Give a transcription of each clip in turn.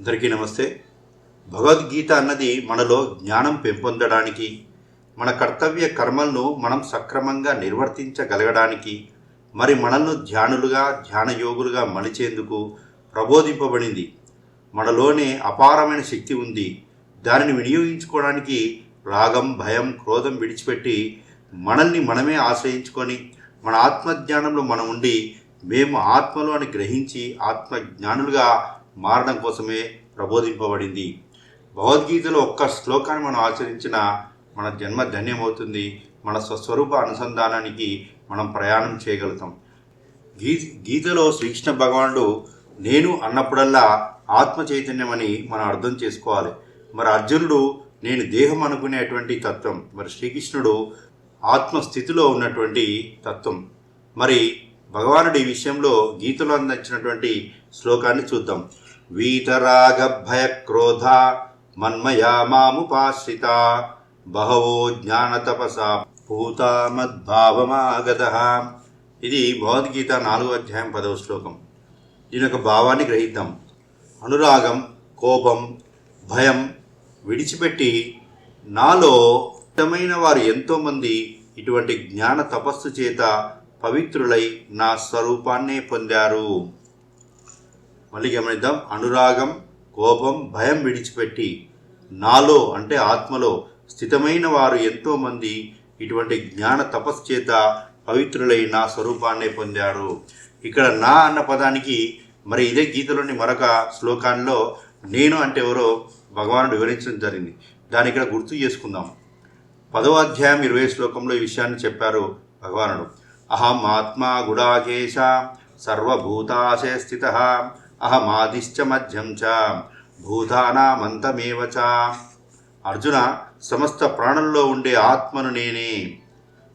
అందరికీ నమస్తే. భగవద్గీత అన్నది మనలో జ్ఞానం పెంపొందడానికి మన కర్తవ్య కర్మలను మనం సక్రమంగా నిర్వర్తించగలగడానికి మరి మనల్ని ధ్యానులుగా ధ్యానయోగులుగా మలిచేందుకు ప్రబోధింపబడింది. మనలోనే అపారమైన శక్తి ఉంది. దానిని వినియోగించుకోవడానికి రాగం భయం క్రోధం విడిచిపెట్టి మనల్ని మనమే ఆశ్రయించుకొని మన ఆత్మజ్ఞానంలో మనం ఉండి మేము ఆత్మలో అని గ్రహించి ఆత్మజ్ఞానులుగా మారడం కోసమే ప్రబోధింపబడింది. భగవద్గీతలో ఒక్క శ్లోకాన్ని మనం ఆచరించిన మన జన్మ ధన్యమవుతుంది. మన స్వస్వరూప అనుసంధానానికి మనం ప్రయాణం చేయగలుగుతాం. గీ గీతలో శ్రీకృష్ణ భగవానుడు నేను అన్నప్పుడల్లా ఆత్మ చైతన్యమని మనం అర్థం చేసుకోవాలి. మరి అర్జునుడు నేను దేహం అనుకునేటువంటి తత్వం మరి శ్రీకృష్ణుడు ఆత్మస్థితిలో ఉన్నటువంటి తత్వం. మరి భగవానుడు ఈ విషయంలో గీతలో అందించినటువంటి శ్లోకాన్ని చూద్దాం. వీతరాగ క్రోధ మన్మయా మాముపాశ్రిత. బహవో జ్ఞాన తపసా మద్భావమాగత ఇది భగవద్గీత నాలుగో అధ్యాయం పదవ శ్లోకం. దీని యొక్క భావాన్ని గ్రహిద్దాం. అనురాగం కోపం భయం విడిచిపెట్టి నాలో ఇష్టమైన వారు ఎంతోమంది ఇటువంటి జ్ఞాన తపస్సు చేత పవిత్రులై నా స్వరూపాన్నే పొందారు. మళ్ళీ గమనిద్దాం అనురాగం కోపం భయం విడిచిపెట్టి నాలో అంటే ఆత్మలో స్థితమైన వారు ఎంతోమంది ఇటువంటి జ్ఞాన తపస్సు చేత పవిత్రులై నా స్వరూపాన్నే పొందారు. ఇక్కడ నా అన్న పదానికి మరి ఇదే గీతలోని మరొక శ్లోకాల్లో నేను అంటే ఎవరో భగవానుడు వివరించడం జరిగింది. దాన్ని ఇక్కడ గుర్తు చేసుకుందాం. పదవ అధ్యాయం ఇరవై శ్లోకంలో ఈ విషయాన్ని చెప్పారు భగవానుడు. అహం ఆత్మా గుడాకేశ సర్వభూతాశయ స్థిత అహమాదిశ్చ మధ్యం చ. భూతానామంతమేవ చ. అర్జున సమస్త ప్రాణుల్లో ఉండే ఆత్మను నేనే.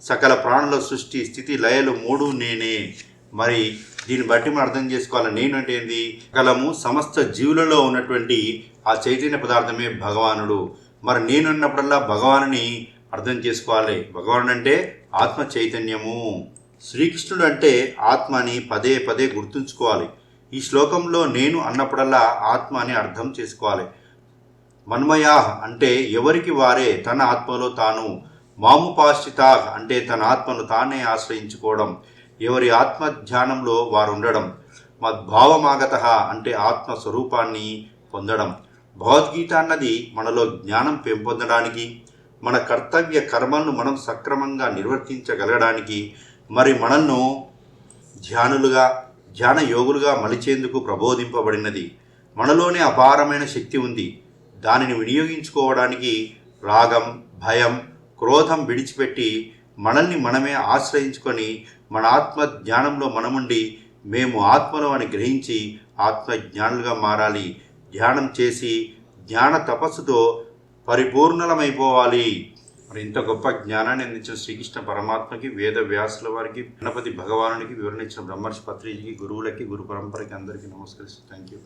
సకల ప్రాణుల సృష్టి స్థితి లయలు మూడు నేనే. మరి దీన్ని బట్టి మనం అర్థం చేసుకోవాలి? నేను అంటే ఏంది? సకలము సమస్త జీవులలో ఉన్నటువంటి ఆ చైతన్య పదార్థమే భగవానుడు. మరి నేను అన్నప్పుడల్లా భగవానుని అర్థం చేసుకోవాలి. భగవానుడు అంటే ఆత్మ చైతన్యము. శ్రీకృష్ణుడు అంటే ఆత్మని పదే పదే గుర్తుంచుకోవాలి. ఈ శ్లోకంలో నేను అన్నప్పుడల్లా ఆత్మ అని అర్థం చేసుకోవాలి. మన్మయా అంటే ఎవరికి వారే తన ఆత్మలో తాను మాముపాశ్చిత అంటే తన ఆత్మను తానే ఆశ్రయించుకోవడం ఎవరి ఆత్మ ధ్యానంలో వారు ఉండడం మద్భావమాగత అంటే ఆత్మ స్వరూపాన్ని పొందడం. భగవద్గీత అన్నది మనలో జ్ఞానం పెంపొందడానికి మన కర్తవ్య కర్మలను మనం సక్రమంగా నిర్వర్తించగలగడానికి మరి మనల్ని ధ్యానులుగా ధ్యాన యోగులుగా మలిచేందుకు ప్రబోధింపబడినది. మనలోనే అపారమైన శక్తి ఉంది. దానిని వినియోగించుకోవడానికి రాగం భయం క్రోధం విడిచిపెట్టి మనల్ని మనమే ఆశ్రయించుకొని మన ఆత్మ జ్ఞానంలో మనముండి మేము ఆత్మలో అని గ్రహించి ఆత్మజ్ఞానులుగా మారాలి. ధ్యానం చేసి జ్ఞాన తపస్సుతో పరిపూర్ణలమైపోవాలి. మరి ఇంత గొప్ప జ్ఞానాన్ని అందించిన శ్రీకృష్ణ పరమాత్మకి వేద వ్యాసుల వారికి గణపతి భగవానునికి వివరణ ఇచ్చిన బ్రహ్మర్షి పత్రిజీకి గురువులకి గురు పరంపరకి అందరికీ నమస్కరిస్తూ థ్యాంక్ యూ